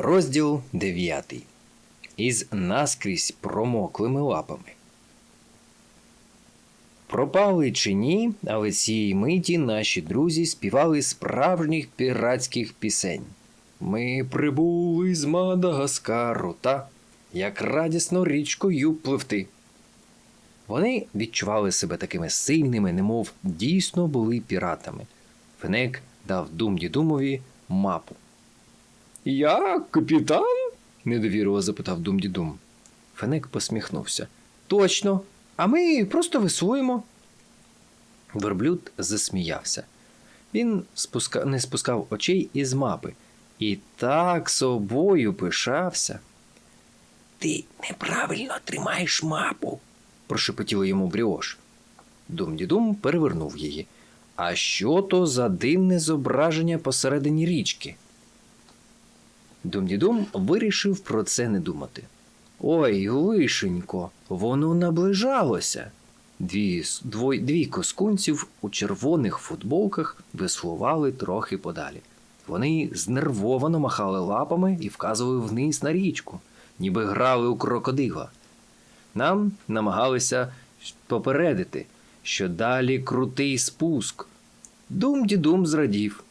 Розділ 9. Із наскрізь промоклими лапами. Пропали чи ні, але цієї миті наші друзі співали справжніх піратських пісень. Ми прибули з Мадагаскару та як радісно річкою пливти. Вони відчували себе такими сильними, немов дійсно були піратами. Фенек дав Думдідумові мапу. Я капітан? недовірливо запитав Думдідум. Фенек посміхнувся. Точно, а ми просто веслуємо. Верблюд засміявся. Він спуска... не спускав очей із мапи і так собою пишався. Ти неправильно тримаєш мапу, прошепотіло йому Бріош. Думдідум перевернув її. А що то за дивне зображення посередині річки? Думдідум вирішив про це не думати. Ой, лишенько, воно наближалося. Дві, двой, двійко скунців у червоних футболках веслували трохи подалі. Вони знервовано махали лапами і вказували вниз на річку, ніби грали у крокодила. Нам намагалися попередити, що далі крутий спуск. Дум-дідум зрадів.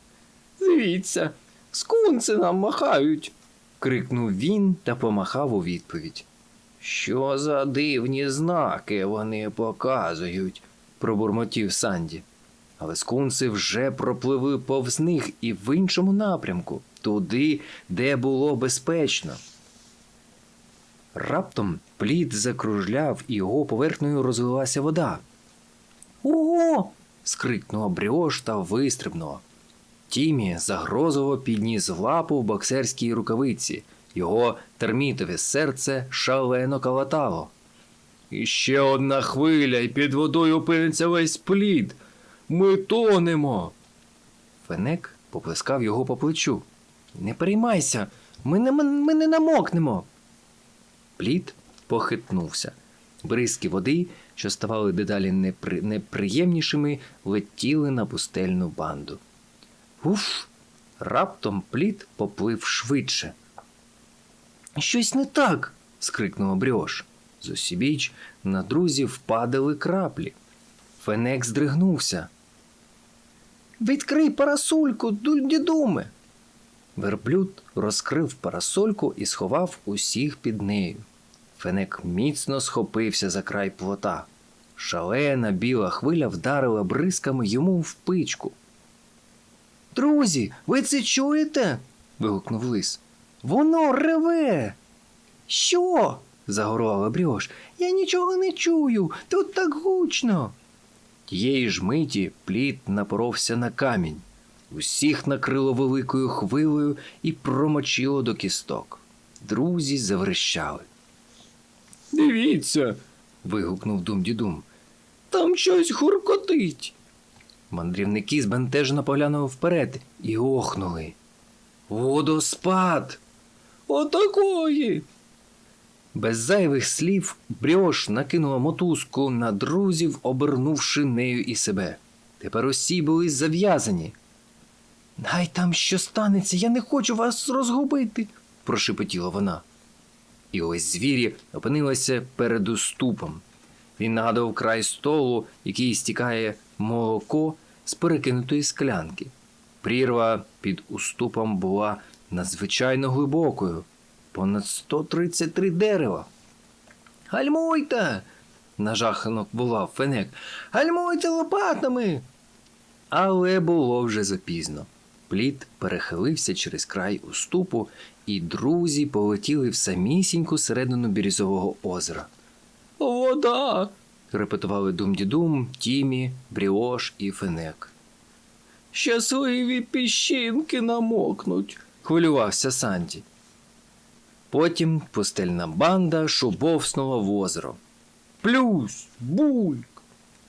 Дивіться, скунці нам махають. крикнув він та помахав у відповідь. Що за дивні знаки вони показують, пробурмотів Санді. Але скунси вже пропливли повз них і в іншому напрямку, туди, де було безпечно. Раптом плід закружляв і його поверхнею розлилася вода. Ого. скрикнула Бріош та вистрибнула. Тімі загрозово підніс лапу в боксерській рукавиці. Його термітове серце шалено калатало. Іще одна хвиля, і під водою опиниться весь плід. Ми тонемо. Фенек поплескав його по плечу. Не переймайся, ми не, ми не намокнемо. Плід похитнувся. Бризки води, що ставали дедалі непри... неприємнішими, летіли на пустельну банду. Уф! Раптом плід поплив швидше. Щось не так. скрикнула Бріош. З усібіч на друзів падали краплі. Фенек здригнувся. Відкрий парасольку, дідуме. Верблюд розкрив парасольку і сховав усіх під нею. Фенек міцно схопився за край плота. Шалена біла хвиля вдарила бризками йому в пичку. Друзі, ви це чуєте? вигукнув лис. Воно реве. Що? загорлала Бріош. Я нічого не чую. Тут так гучно. Тієї ж миті плід напоровся на камінь. Усіх накрило великою хвилею і промочило до кісток. Друзі заверещали. Дивіться. вигукнув Думдідум. Там щось гуркотить. Мандрівники збентежено поглянули вперед і охнули. Водоспад. Отакої. Без зайвих слів Брьош накинула мотузку на друзів, обернувши нею і себе. Тепер усі були зав'язані. Най там що станеться, я не хочу вас розгубити, прошепотіла вона. І ось звірі опинилися перед уступом. Він нагадував край столу, який стікає молоко з перекинутої склянки. Прірва під уступом була надзвичайно глибокою, понад 133 дерева. Гальмуйте. нажахано волав фенек. Гальмуйте лопатами. Але було вже запізно. Плід перехилився через край уступу, і друзі полетіли в самісіньку середину бірюзового озера. Вода. Репетували Думдідум, Тімі, Бріош і Фенек. Щасливі піщинки намокнуть, хвилювався Санді. Потім пустельна банда шубовснула в озеро. Плюс, бульк.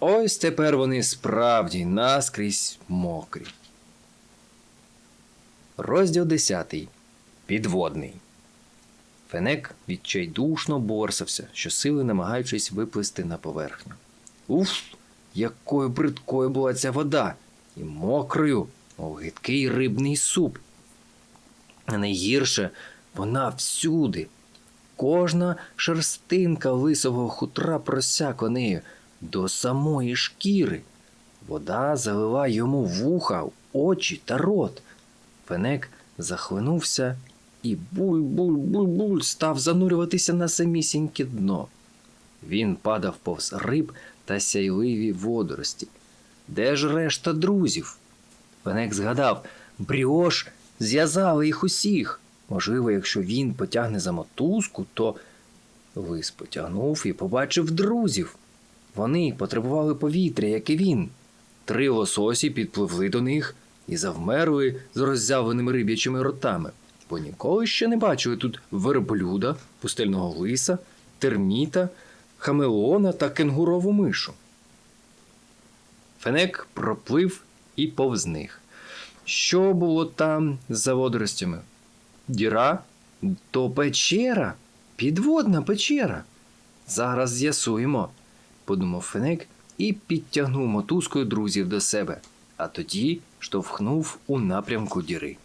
Ось тепер вони справді наскрізь мокрі. Розділ 10. Підводний. Фенек відчайдушно борсався, щосили намагаючись виплисти на поверхню. Уф, якою бридкою була ця вода, і мокрою, мов гидкий рибний суп. А найгірше Вона всюди. Кожна шерстинка лисового хутра просякла нею до самої шкіри. Вода залила йому вуха, очі та рот. Фенек захлинувся і буль-буль-буль-буль став занурюватися на самісіньке дно. Він падав повз риб та сяйливі водорості. Де ж решта друзів? Фенек згадав, Бріош зв'язали їх усіх. Можливо, якщо він потягне за мотузку, то лис потягнув і побачив друзів. Вони потребували повітря, як і він. Три лососі підпливли до них і завмерли з роззявленими риб'ячими ротами, бо ніколи ще не бачили тут верблюда, пустельного лиса, терміта, хамелеона та кенгурову мишу. Фенек проплив і повз них. Що було там за водоростями? Діра? То печера, підводна печера. Зараз з'ясуємо, подумав Фенек і підтягнув мотузкою друзів до себе, а тоді штовхнув у напрямку діри.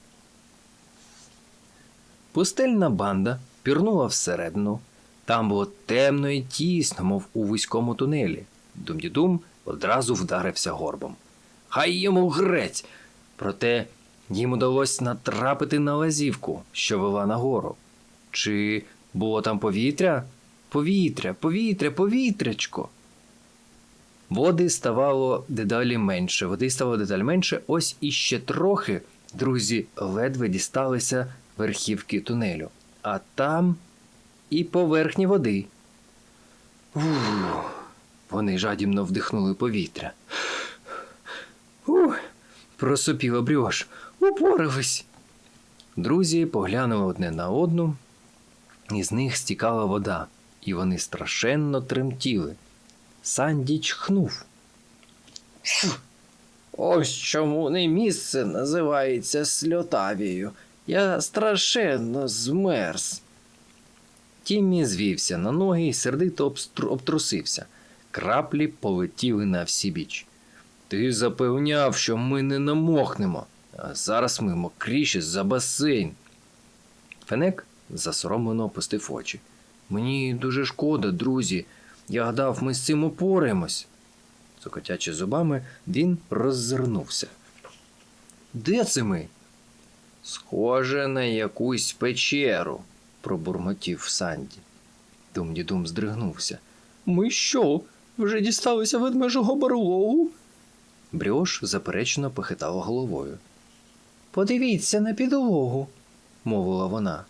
Пустельна банда пірнула всередину. Там було темно і тісно, мов у вузькому тунелі. Думдідум одразу вдарився горбом. Хай йому грець! Проте їм удалося натрапити на лазівку, що вела нагору. Чи було там повітря? Повітря, повітря, повітрячко. Води ставало дедалі менше, води ставало дедалі менше, ось іще трохи друзі ледве дісталися верхівки тунелю, а там і поверхні води. Ух, вони жадібно вдихнули повітря. Ух, просопіла брьош. Упорались. Друзі поглянули одне на одну, і з них стікала вода, і вони страшенно тремтіли. Санді чхнув. Ось чому не місце називається Сльотавією. Я страшенно змерз. Тіммі звівся на ноги і сердито обтрусився. Краплі полетіли на всі біч. Ти запевняв, що ми не намокнемо, а зараз ми мокріші за басейн. Фенек засоромлено опустив очі. Мені дуже шкода, друзі. Я гадав, ми з цим упораємось. Цокотячи зубами, він роззирнувся. Де це ми? Схоже на якусь печеру, пробурмотів Санді. Думдідум здригнувся. Ми що? Вже дісталися ведмежого барлогу? Брьош заперечно похитала головою. Подивіться на підлогу, мовила вона.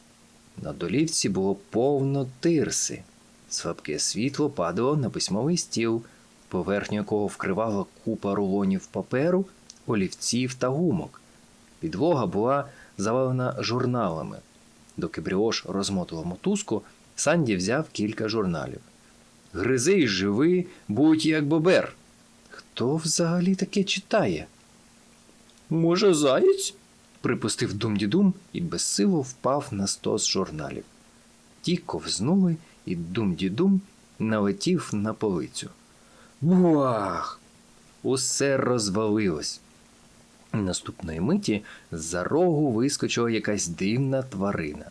На долівці було повно тирси. Слабке світло падало на письмовий стіл, поверхню якого вкривала купа рулонів паперу, олівців та гумок. Підлога була завалена журналами. Доки Бріош розмотував мотузку, Санді взяв кілька журналів. Гризи й живи, будь як бобер. Хто взагалі таке читає? Може, заєць? припустив Думдідум і безсило впав на стос журналів. Ті ковзнули, і Думдідум налетів на полицю. Буах! Усе розвалилось. Наступної миті з-за рогу вискочила якась дивна тварина.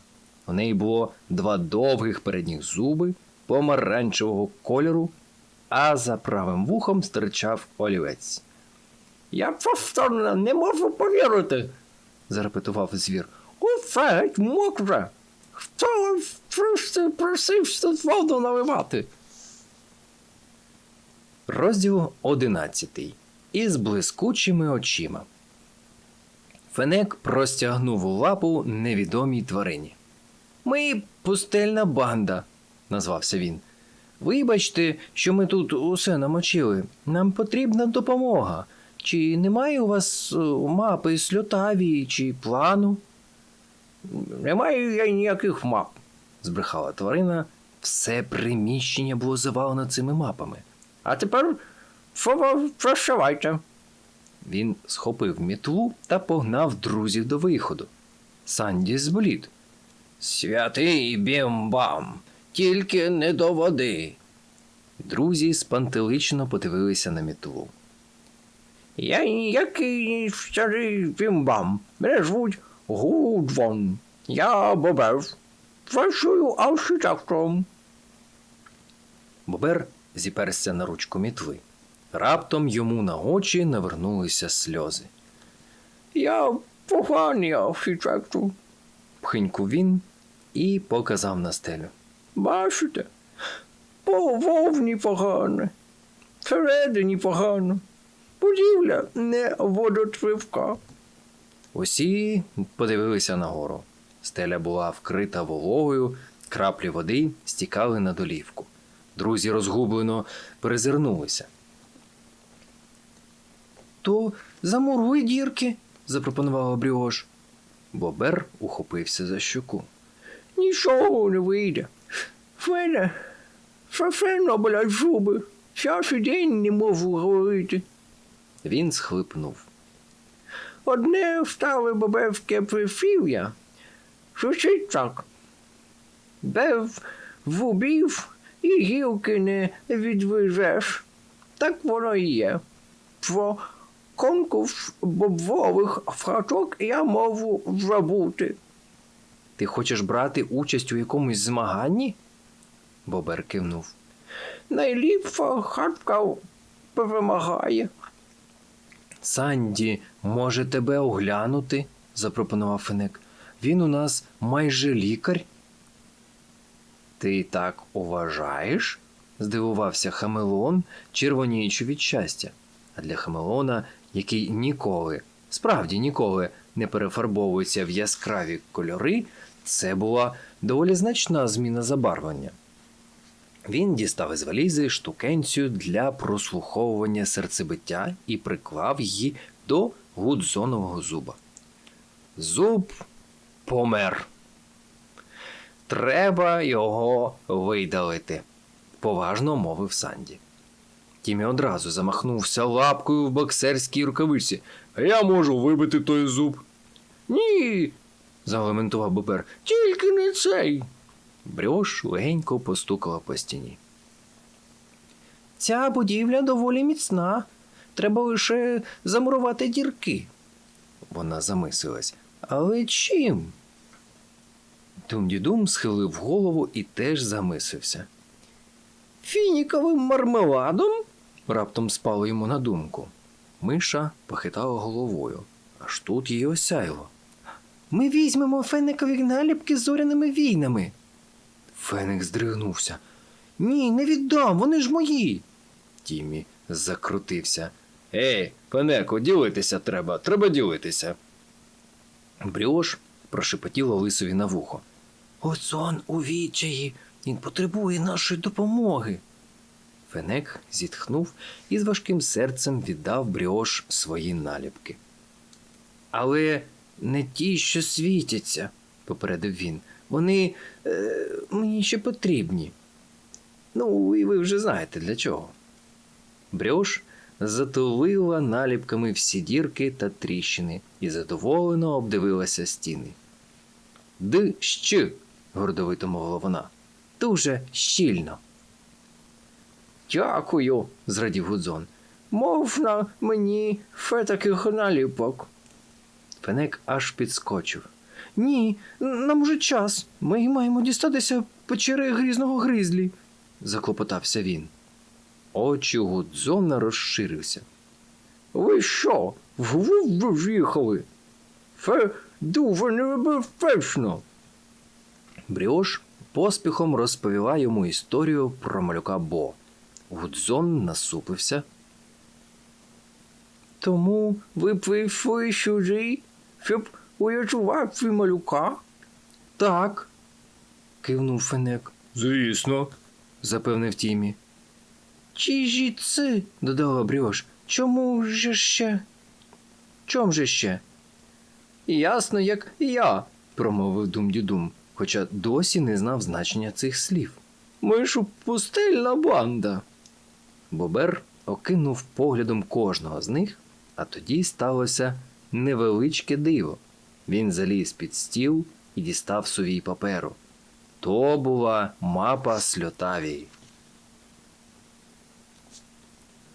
У неї було два довгих передніх зуби помаранчевого кольору, а за правим вухом стирчав олівець. Я просто не можу повірити, зарепетував звір. Усе мокре. Хто просив тут воду наливати? Розділ одинадцятий. Із блискучими очима. Фенек простягнув лапу невідомій тварині. Ми пустельна банда, назвався він. Вибачте, що ми тут усе намочили. Нам потрібна допомога. Чи немає у вас е, мапи сльотаві чи плану? Немає я ніяких мап, збрехала тварина. Все приміщення було завалено цими мапами. А тепер прощавайте. Він схопив мітлу та погнав друзів до виходу. Санді зблід. Святий бім-бам, тільки не до води. Друзі спантелично подивилися на мітлу. Я ніякий старий бім-бам. Мене звуть Гудвон. Я Бобер. працюю архітектором. Бобер зіперся на ручку мітли. Раптом йому на очі навернулися сльози. Я поганий архітектор. Пхинькав він і показав на стелю. Бачите? Пововні погано. Всередині погано. Будівля не водотривка. Усі подивилися нагору. Стеля була вкрита вологою, краплі води стікали на долівку. Друзі розгублено перезирнулися. То замуруй дірки, запропонувала Бріош. Бобер ухопився за щоку. Нічого не вийде. В мене страшенно болять зуби. Час і день не можу говорити. Він схлипнув. Одне встави бабевське прифів'я. Звучить так. Без зубів і гілки не відвезеш. Так воно і є. Про конкурс бобових фрачок я можу забути. Ти хочеш брати участь у якомусь змаганні? Бобер кивнув. Найліпша хатка перемагає. Санді може тебе оглянути, запропонував Фенек. Він у нас майже лікар. Ти так уважаєш? здивувався Хамелеон, червоніючи від щастя. А для Хамелеона, який ніколи, справді ніколи не перефарбовується в яскраві кольори, це була доволі значна зміна забарвлення. Він дістав із валізи штукенцю для прослуховування серцебиття і приклав її до гудзонового зуба. Зуб помер. Треба його видалити, поважно мовив Санді. Тімі одразу замахнувся лапкою в боксерській рукавиці. Я можу вибити той зуб. Ні, залементував Бобер. тільки не цей. Брьош легенько постукала по стіні. Ця будівля доволі міцна. Треба лише замурувати дірки. Вона замислилась. Але чим? Думдідум схилив голову і теж замислився. Фініковим мармеладом? Раптом спало йому на думку. Миша похитала головою, аж тут її осяяло. Ми візьмемо феникові наліпки з зоряними війнами. Феник здригнувся. Ні, не віддам, вони ж мої. Тімі закрутився. Ей, Фенеко, ділитися треба, треба ділитися. Бріош прошепотіла лисові на вухо. Оцон у відчаї, він потребує нашої допомоги. Фенек зітхнув і з важким серцем віддав Бріош свої наліпки. Але не ті, що світяться, попередив він. Вони е, мені ще потрібні. Ну, і ви вже знаєте для чого. Брьош затулила наліпками всі дірки та тріщини і задоволено обдивилася стіни. Д щ, гордовито мовила вона. Дуже щільно. Дякую, зрадів Гудзон. можна мені ще таких наліпок. Фенек аж підскочив. Ні, нам уже час. Ми маємо дістатися печери грізного гризлі. заклопотався він. Очі Гудзона розширився. Ви що, в глузду з'їхали? Це дуже небезпечно. Бріош поспіхом розповіла йому історію про малюка Бо. Гудзон насупився. Тому ви прийшли сюди, щоб урятувати малюка? Так, кивнув Фенек. Звісно. запевнив Тімі. Ті жіци, Додала Бріош. чому ж ще? Чом же ще? Ясно, як я, промовив Думдідум, хоча досі не знав значення цих слів. Ми ж пустельна банда. Бобер окинув поглядом кожного з них, а тоді сталося невеличке диво. Він заліз під стіл і дістав сувій паперу. То була мапа Сльотавії.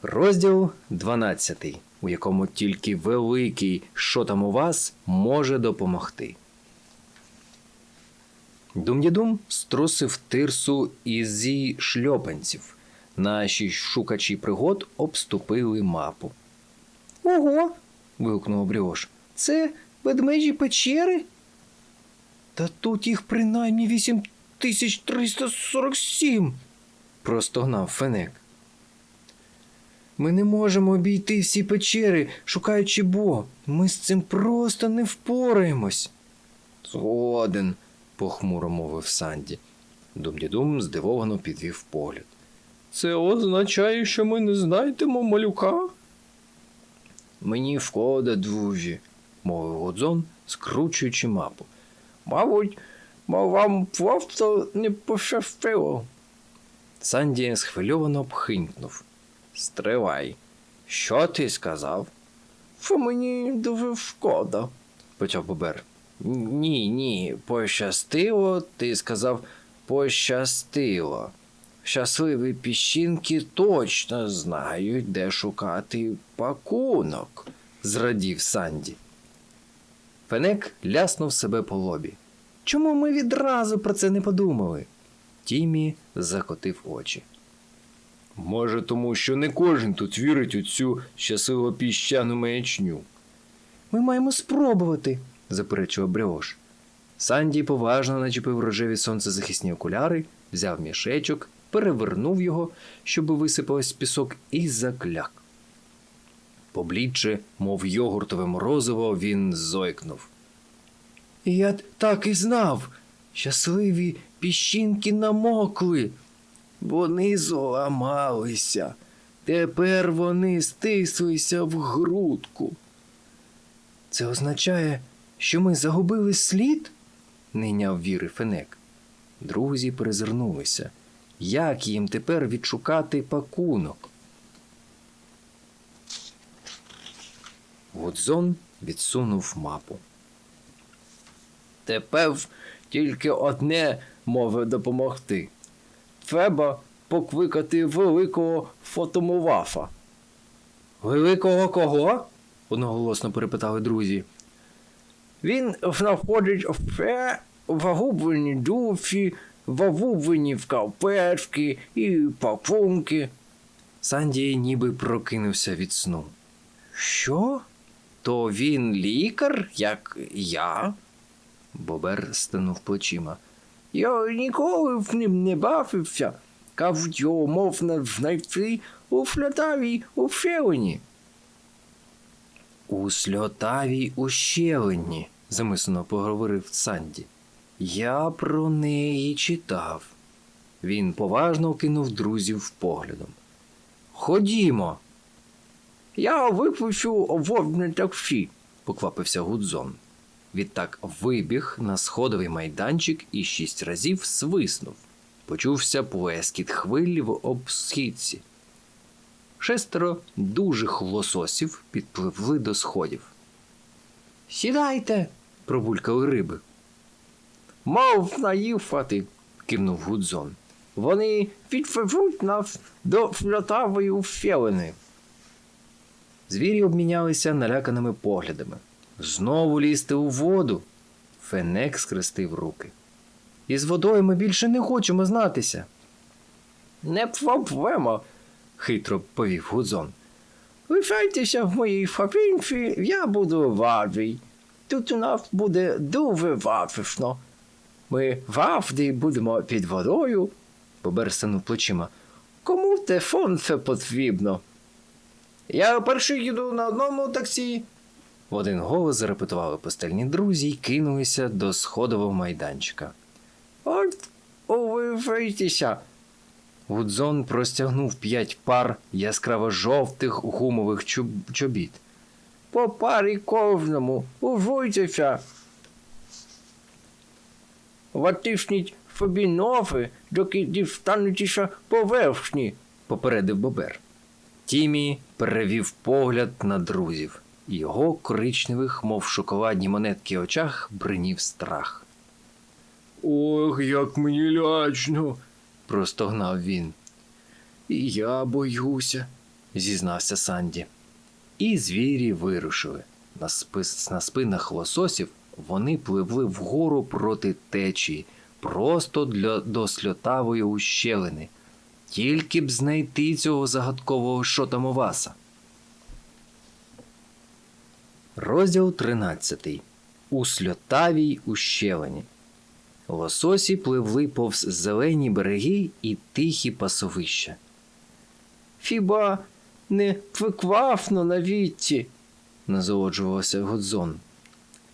Розділ 12, у якому тільки великий що там у вас може допомогти. Думдідум струсив тирсу ізі шльопанців. Наші шукачі пригод обступили мапу. Ого. вигукнув Бріош. Це ведмежі печери? Та тут їх принаймні 8347. простогнав Фенек. Ми не можемо обійти всі печери, шукаючи Бо. Ми з цим просто не впораємось. Згоден, похмуро мовив Санді. Думдідум здивовано підвів погляд. Це означає, що ми не знайдемо малюка? Мені вкода, друзі, мовив Годзон, скручуючи мапу. Мабуть, бо вам просто не пощастило. Санді схвильовано пхинькнув. Стривай. Що ти сказав? Що мені дуже шкода. почав Бобер. Ні, ні, пощастило, ти сказав пощастило. Щасливі піщинки точно знають, де шукати пакунок, зрадів Санді. Фенек ляснув себе по лобі. Чому ми відразу про це не подумали? Тімі закотив очі. Може, тому що не кожен тут вірить у цю щасливо піщану маячню. Ми маємо спробувати, заперечував Бріош. Санді поважно начепив рожеві сонцезахисні окуляри, взяв мішечок, перевернув його, щоб висипалось пісок, і закляк. Поблідше, мов йогуртове морозиво, він зойкнув. Я так і знав. Щасливі піщинки намокли. Вони зламалися. Тепер вони стислися в грудку. Це означає, що ми загубили слід? не віри Фенек. Друзі перезирнулися. Як їм тепер відшукати пакунок? Гудзон відсунув мапу. Тепер тільки одне може допомогти. Треба покликати великого фотомувафа. Великого кого? одноголосно перепитали друзі. Він знаходить все загублені душі, загублені вкалпешки і пакунки. Санді ніби прокинувся від сну. Що? То він лікар, як я? Бобер стенув плечима. Я ніколи в ним не бавився. Кажуть, його можна знайти у флятавій ущелині. У сльотавій ущелині, замислено поговорив Санді. Я про неї читав. Він поважно кинув друзів поглядом. Ходімо, Я випущу водне таксі. поквапився Гудзон. Відтак вибіг на сходовий майданчик і шість разів свиснув. Почувся плескіт хвиль в обсхідці. Шестеро дужих лососів підпливли до сходів. Сідайте, пробулькали риби, Можна їхати. кивнув Гудзон. Вони відвезуть нас до флятавої ущелини. Звірі обмінялися наляканими поглядами. Знову лізти у воду. Фенек скрестив руки. Із водою ми більше не хочемо знатися, Не проблема. хитро повів Гудзон. Лишайтеся в моїй фабінці, я буду радий. Тут у нас буде дуже затишно. Ми завжди будемо під водою. Бобер стенув плечима. Кому те сонце потрібно? Я перший їду на одному таксі. В один голос зарепетували постельні друзі й кинулися до сходового майданчика. От увивайтеся. Гудзон простягнув п'ять пар яскраво жовтих гумових чоб- чобіт. По парі кожному. Ужуйтеся. Ватисніть собі ноги, доки дістанетеся поверхні. попередив Бобер. Тімі перевів погляд на друзів. Його коричневих, мов шоколадні монетки очах, бринів страх. Ох, як мені лячно, простогнав він. І я боюся, зізнався Санді. І звірі вирушили. На, спис... на спинах лососів вони пливли вгору проти течії, просто для, до сльотавої ущелини. Тільки б знайти цього загадкового шотамоваса. Розділ 13. У сльотавій ущелині. Лососі пливли повз зелені береги і тихі пасовища. Хіба не приквафно на вітці? Назолоджувався Годзон.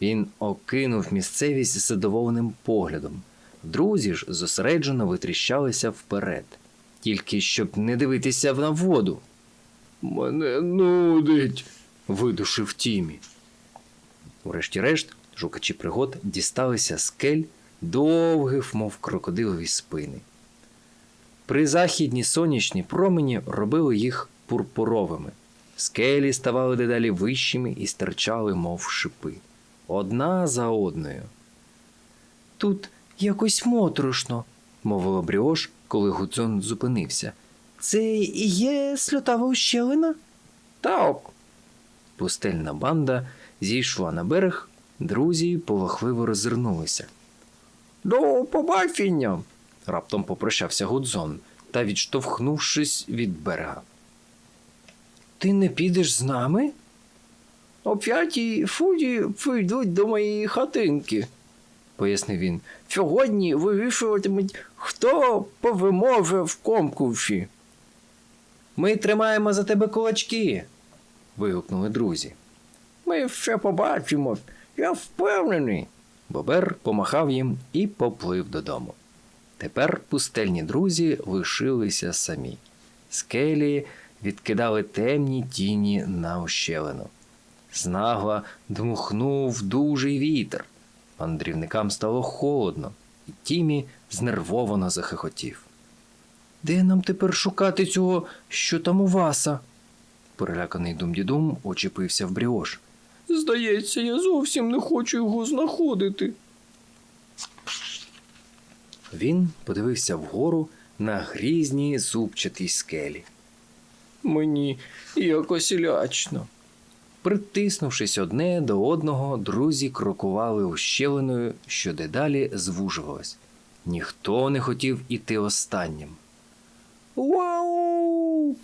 Він окинув місцевість задоволеним поглядом. Друзі ж зосереджено витріщалися вперед, тільки щоб не дивитися на воду. Мене нудить. видушив Тімі. Врешті-решт, шукачі пригод дісталися скель довгих, мов крокодилові спини. При західні сонячні промені робили їх пурпуровими. Скелі ставали дедалі вищими і стирчали, мов шипи, одна за одною. Тут якось моторошно, мовила Бріош, коли Гудзон зупинився. Це і є сльотава ущелина? Так, Пустельна банда зійшла на берег, друзі полохливо роззирнулися. до побачення. Раптом попрощався Гудзон та, відштовхнувшись від берега. Ти не підеш з нами? О п'ятій фуді прийдуть до моєї хатинки. пояснив він. Сьогодні вирішуватимуть, хто повиможе в конкурсі. Ми тримаємо за тебе кулачки. вигукнули друзі. Ми все побачимо. Я впевнений. Бобер помахав їм і поплив додому. Тепер пустельні друзі лишилися самі. Скелі відкидали темні тіні на ущелину. Знагла дмухнув дужий вітер. Мандрівникам стало холодно, і Тімі знервовано захихотів. Де нам тепер шукати цього, що там у васа? Переляканий думдідум очепився в бріош. Здається, я зовсім не хочу його знаходити. Він подивився вгору на грізні зубчатій скелі. Мені якось лячно. Притиснувшись одне до одного, друзі крокували ущелиною, що дедалі звужувалась. Ніхто не хотів іти останнім. Вау!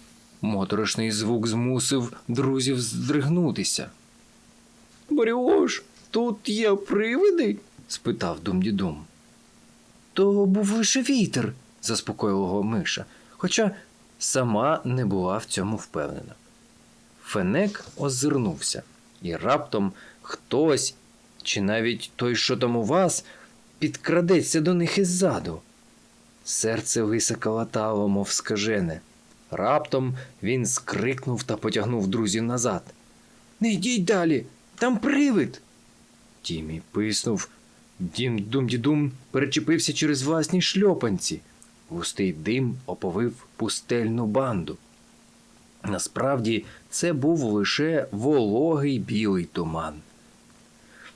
Моторошний звук змусив друзів здригнутися, Бріош, тут є привиди? спитав Думдідум. То був лише вітер, заспокоїла його Миша, хоча сама не була в цьому впевнена. Фенек озирнувся, і раптом хтось, чи навіть той, що там у вас, підкрадеться до них іззаду. Серце лиса калатало, мов скажене. Раптом він скрикнув та потягнув друзів назад. Не йдіть далі, там привид. Тімі писнув. Дім Думдідум перечепився через власні шльопанці. Густий дим оповив пустельну банду. Насправді це був лише вологий білий туман.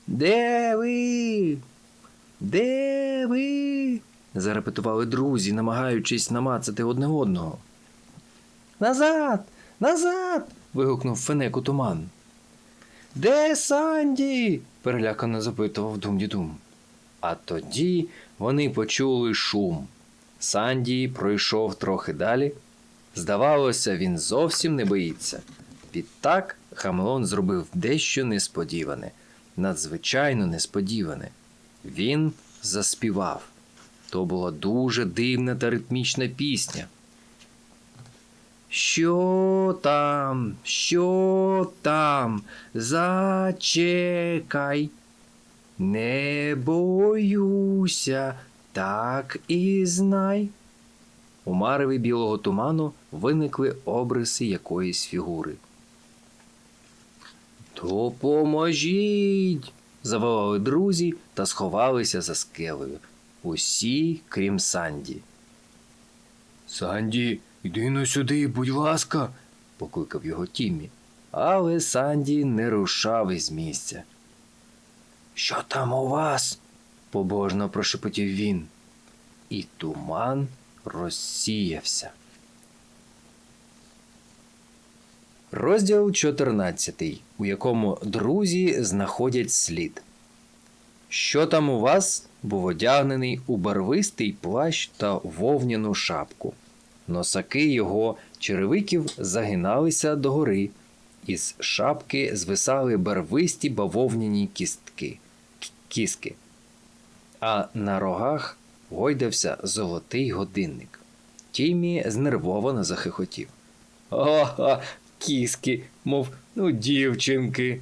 Де ви? Де ви? зарепетували друзі, намагаючись намацати одне одного. Назад! Назад! вигукнув Фенек у туман. Де Санді? перелякано запитував Думдідум. А тоді вони почули шум. Санді пройшов трохи далі. Здавалося, він зовсім не боїться. Відтак Хамелон зробив дещо несподіване, надзвичайно несподіване. Він заспівав. То була дуже дивна та ритмічна пісня. Що там, що там, зачекай. Не боюся, так і знай. У мареві білого туману виникли обриси якоїсь фігури. Допоможіть. заволали друзі та сховалися за скелею. Усі, крім Санді. Санді, йди но сюди, будь ласка, покликав його Тіммі. Але Санді не рушав із місця. Що там у вас? побожно прошепотів він. І туман розсіявся. Розділ 14, у якому друзі знаходять слід. Що там у вас? був одягнений у барвистий плащ та вовняну шапку. Носаки його черевиків загиналися догори, із шапки звисали барвисті бавовняні кістки, кіски, а на рогах гойдався золотий годинник. Тімі знервовано захихотів. Ага, кіски, мов ну дівчинки.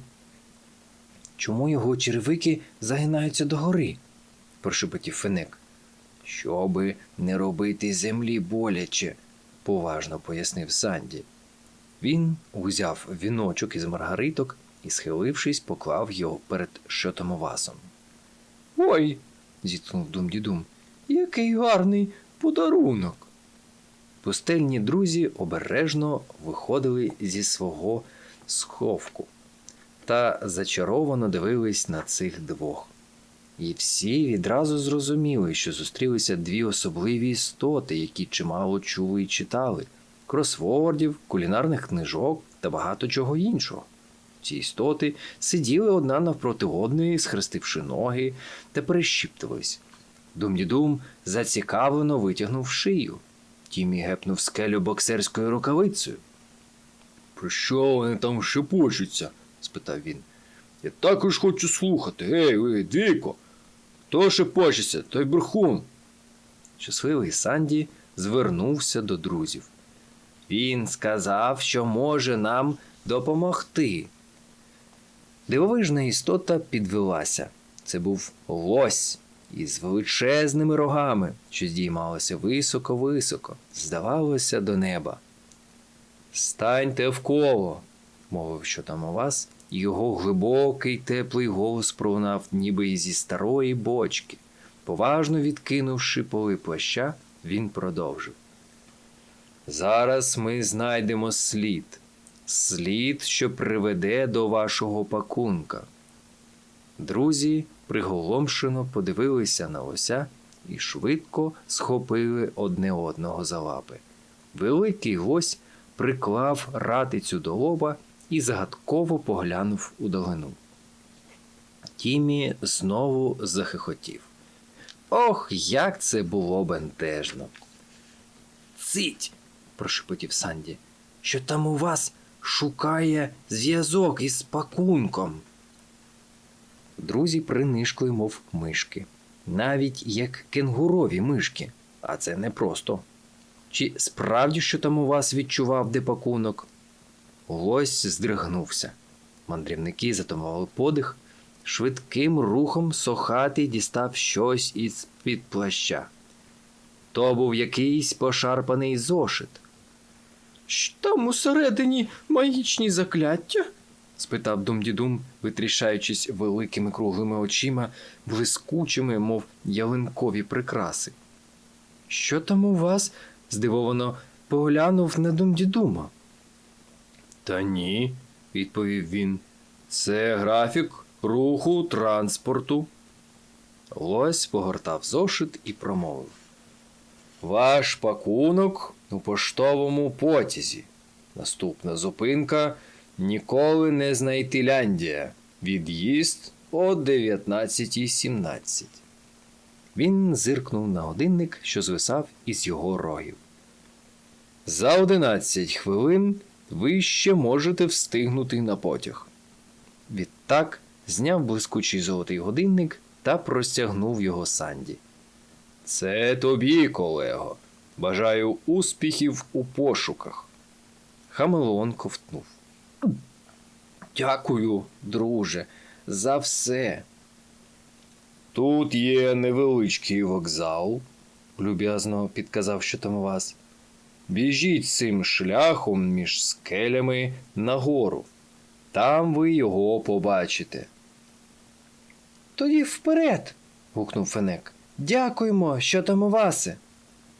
Чому його черевики загинаються догори? прошепотів Фенек. Щоби не робити землі боляче, поважно пояснив Санді. Він узяв віночок із маргариток і, схилившись, поклав його перед шотомовасом. Ой, зітхнув Думдідум, який гарний подарунок. Пустельні друзі обережно виходили зі свого сховку та зачаровано дивились на цих двох. І всі відразу зрозуміли, що зустрілися дві особливі істоти, які чимало чули і читали кросвордів, кулінарних книжок та багато чого іншого. Ці істоти сиділи одна навпроти одної, схрестивши ноги та перешіптувались. Думдідум зацікавлено витягнув шию. Тімі гепнув скелю боксерською рукавицею. Про що вони там шепочуться? спитав він. Я також хочу слухати. Ей, ви, двійко. Хто шепочеться, той брехун. Щасливий Санді звернувся до друзів. Він сказав, що може нам допомогти. Дивовижна істота підвелася. Це був лось із величезними рогами, що здіймалося високо-високо, здавалося до неба. Станьте в коло, мовив що там у вас, і його глибокий теплий голос пролунав, ніби зі старої бочки. Поважно відкинувши поли плаща, він продовжив. Зараз ми знайдемо слід. Слід, що приведе до вашого пакунка. Друзі приголомшено подивилися на лося і швидко схопили одне одного за лапи. Великий лось приклав ратицю до лоба і загадково поглянув у долину. Тімі знову захихотів. Ох, як це було бентежно. Цить. прошепотів Санді. Що там у вас шукає зв'язок із пакунком? Друзі принишкли, мов мишки, навіть як кенгурові мишки, а це не просто. Чи справді що там у вас відчував де пакунок? Лось здригнувся. Мандрівники затамували подих, швидким рухом сохатий дістав щось із під плаща. То був якийсь пошарпаний зошит. Там усередині магічні закляття? Спитав Думдідум, витріщаючись великими круглими очима, блискучими, мов ялинкові прикраси. Що там у вас? здивовано поглянув на Думдідума. Та ні, відповів він. Це графік руху транспорту. Лось погортав зошит і промовив. Ваш пакунок у поштовому потязі. Наступна зупинка ніколи не знайти Ляндія. Від'їзд о 19.17. Він зиркнув на годинник, що звисав із його рогів. За 11 хвилин ви ще можете встигнути на потяг. Відтак зняв блискучий золотий годинник та простягнув його Санді. Це тобі, колего. Бажаю успіхів у пошуках. Хамелеон ковтнув. Дякую, друже, за все. Тут є невеличкий вокзал, люб'язно підказав що там. Біжіть цим шляхом між скелями нагору. Там ви його побачите. Тоді вперед. гукнув Фенек. Дякуємо, що там у вас.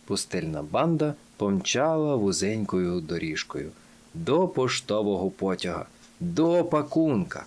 Пустельна банда помчала вузенькою доріжкою до поштового потяга, до пакунка.